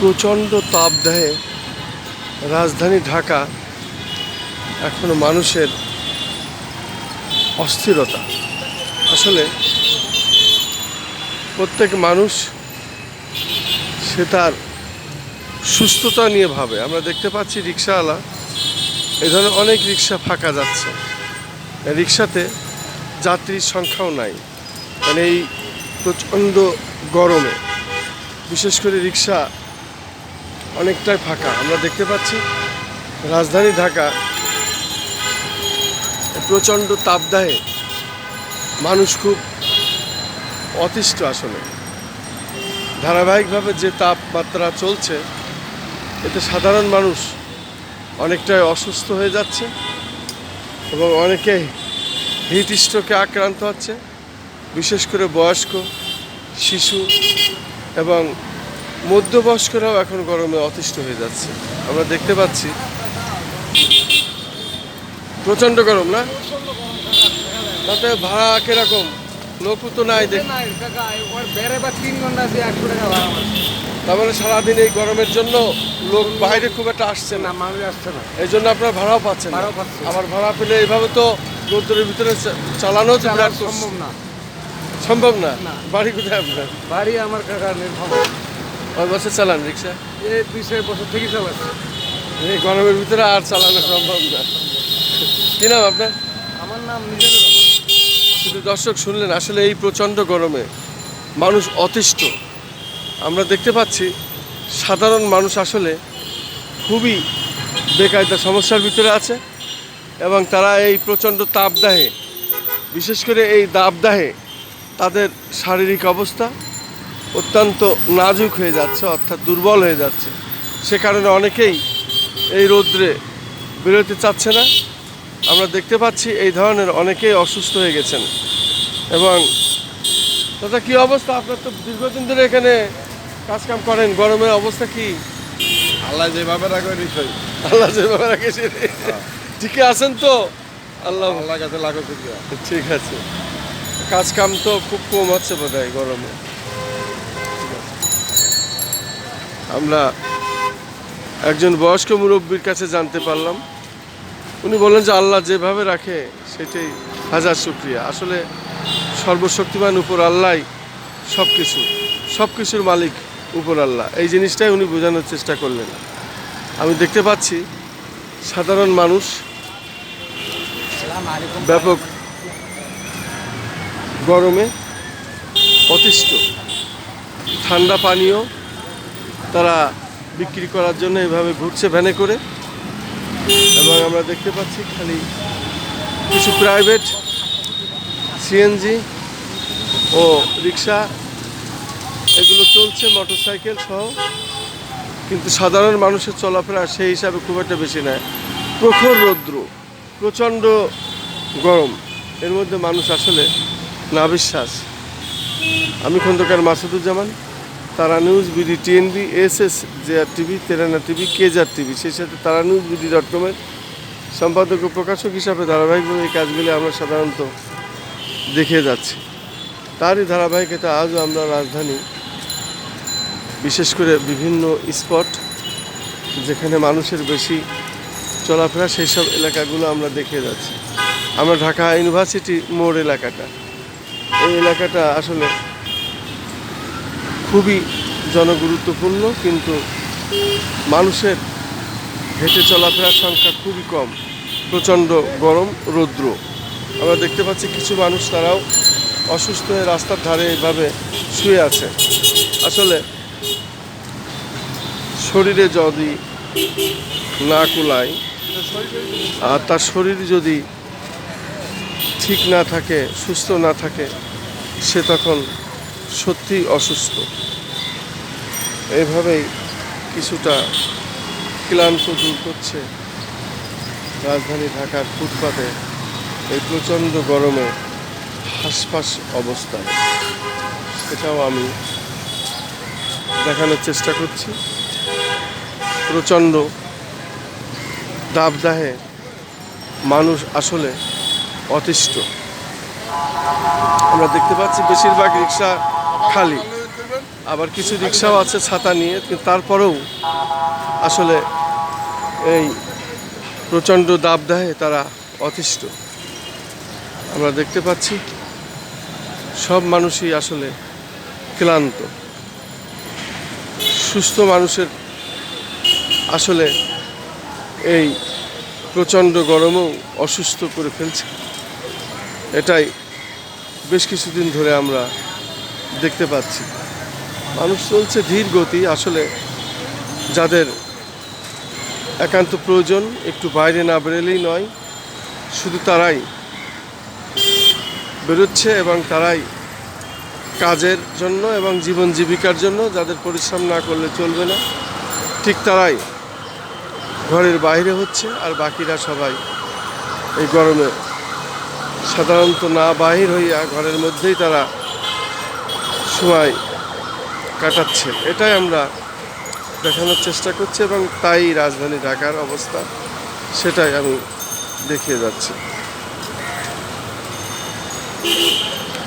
প্রচণ্ড তাপদাহে রাজধানী ঢাকা এখনও মানুষের অস্থিরতা। আসলে প্রত্যেক মানুষ সে তার সুস্থতা নিয়ে ভাবে। আমরা দেখতে পাচ্ছি রিক্সাওয়ালা, এ ধরনের অনেক রিক্সা ফাঁকা যাচ্ছে। রিক্সাতে যাত্রীর সংখ্যাও নাই। মানে এই প্রচণ্ড গরমে, বিশেষ করে রিক্সা অনেকটাই ফাঁকা। আমরা দেখতে পাচ্ছি রাজধানী ঢাকা প্রচণ্ড তাপদাহে। মানুষ খুব অতিষ্ঠ আসলে। ধারাবাহিকভাবে যে তাপমাত্রা চলছে, এতে সাধারণ মানুষ অনেকটাই অসুস্থ হয়ে যাচ্ছে এবং অনেকেই হিট স্ট্রোকে আক্রান্ত হচ্ছে। বিশেষ করে বয়স্ক, শিশু এবং মধ্যবয়স্করাও এখন গরমে অতিষ্ঠ হয়ে যাচ্ছে। আমরা দেখতে পাচ্ছি। প্রচণ্ড গরম না? তাতে ভাড়া কীরকম? লোকও তো নাই দেখ তার মানে সারাদিন এই গরমের জন্য লোক বাইরে খুব একটা আসছে না। মানুষ আসছে না এই জন্য আপনার ভাড়াও পাচ্ছেন। আবার ভাড়া পেলে এইভাবে তো রোদ্রের ভিতরে চালানো সম্ভব না। সম্ভব না? না। বাড়ি কোথায় আপনার? বাড়ি আমার কাকা নির্ভর। কয় বছর চালান রিক্সা? এই দুই চার বছর থেকে চালাচ্ছে এই গরমের ভিতরে আর চালানো সম্ভব না। কি নাম আপনার? আমার নাম নিজের শুধু দর্শক শুনলেন আসলে এই প্রচণ্ড গরমে মানুষ অতিষ্ঠ। আমরা দেখতে পাচ্ছি সাধারণ মানুষ আসলে খুবই বেকায়দা সমস্যার ভিতরে আছে এবং তারা এই প্রচণ্ড তাপদাহে বিশেষ করে এই দাবদাহে তাদের শারীরিক অবস্থা অত্যন্ত নাজুক হয়ে যাচ্ছে অর্থাৎ দুর্বল হয়ে যাচ্ছে। সে কারণে অনেকেই এই রৌদ্রে বেরোতে চাচ্ছে না। আমরা দেখতে পাচ্ছি এই ধরনের অনেকেই অসুস্থ হয়ে গেছেন। এবং দাদা কি অবস্থা? আপনার তো দীর্ঘদিন ধরে এখানে কাজকাম করেন গরমের অবস্থা কি? আল্লাহ যেভাবে রাখবে নিশ্চয়ই আল্লাহ যেভাবে রাখে সে ঠিকই আছেন তো? আল্লাহ আল্লাহ কাছে শুক্রিয়া। ঠিক আছে। কাজ কাম তো খুব কম হচ্ছে বোধ হয় গরমে। আমরা একজন বয়স্ক মুরব্বীর কাছে জানতে পারলাম। উনি বললেন যে আল্লাহ যেভাবে রাখে, সেটাই হাজার শুক্রিয়া। আসলে সর্বশক্তিমান উপর আল্লাহ সব কিছু সব কিছুর মালিক উপর আল্লাহ। এই জিনিসটাই উনি বোঝানোর চেষ্টা করলেন। আমি দেখতে পাচ্ছি সাধারণ মানুষ ব্যাপক গরমে অতিষ্ঠ, ঠান্ডা পানীয় তারা বিক্রি করার জন্য এভাবে ঘুরছে ভ্যানে করে। এবং আমরা দেখতে পাচ্ছি খালি কিছু প্রাইভেট সিএনজি ও রিক্সা। এগুলো চলছে মোটরসাইকেল সহ। কিন্তু সাধারণ মানুষের চলাফেরা সেই হিসাবে খুব একটা বেশি নয়। প্রখর রৌদ্র, প্রচণ্ড গরম। এর মধ্যে মানুষ আসলে না বিশ্বাস আমি খন্দকার মাসুদুজ্জামান। তারা news BD TNB S S JR TV তেরানা TV কেজার টিভি সেই সাথে তারা নিউজ বিডি ডট কমের সম্পাদক ও প্রকাশক হিসাবে ধারাবাহিকভাবে এই কাজগুলি আমরা সাধারণত দেখে যাচ্ছি। তারই ধারাবাহিকতা আজও আমরা রাজধানী, বিশেষ করে বিভিন্ন স্পট যেখানে মানুষের বেশি চলাফেরা সেই সব এলাকাগুলো আমরা দেখে যাচ্ছি। আমরা ঢাকা ইউনিভার্সিটি মোড় এলাকাটা। এই এলাকাটা আসলে খুবই জনগুরুত্বপূর্ণ, কিন্তু মানুষের হেঁটে চলাফেরার সংখ্যা খুবই কম। প্রচণ্ড গরম, রৌদ্র। আমরা দেখতে পাচ্ছি কিছু মানুষ তারাও অসুস্থ হয়ে রাস্তার ধারে এইভাবে শুয়ে আছে। আসলে শরীরে যদি না কুলায়, আর তার শরীর যদি ঠিক না থাকে, সুস্থ না থাকে, সে তখন সত্যি অসুস্থ। এইভাবেই কিছুটা ক্লান্ত দূর করছে রাজধানী ঢাকার ফুটপাতে এই প্রচণ্ড গরমে হাসফাস অবস্থায় সেটাও আমি দেখানোর চেষ্টা করছি। প্রচণ্ড দাবদাহে মানুষ আসলে অতিষ্ঠ। আমরা দেখতে পাচ্ছি, বেশিরভাগ রিক্সা খালি। আবার কিছু রিক্সাও আছে ছাতা নিয়ে, কিন্তু তারপরেও আসলে এই প্রচণ্ড দাবদাহে তারা অতিষ্ঠ। আমরা দেখতে পাচ্ছি সব মানুষই আসলে ক্লান্ত। সুস্থ মানুষের আসলে এই প্রচণ্ড গরমও অসুস্থ করে ফেলছে। এটাই বেশ কিছুদিন ধরে আমরা দেখতে পাচ্ছি। মানুষ চলছে ধীর গতি, আসলে যাদের একান্ত প্রয়োজন, একটু বাইরে না বেরোলেই নয়। শুধু তারাই বেরোচ্ছে এবং তারাই কাজের জন্য এবং জীবন জীবিকার জন্য যাদের পরিশ্রম না করলে চলবে না, ঠিক তারাই ঘরের বাইরে হচ্ছে আর বাকিরা সবাই এই গরমে সাধারণত না বাহির হইয়া ঘরের মধ্যেই তারা সময় কাটাচ্ছে। এটাই আমরা দেখানোর চেষ্টা করছি এবং তাই রাজধানী ঢাকার অবস্থা, সেটাই আমি দেখিয়ে যাচ্ছি।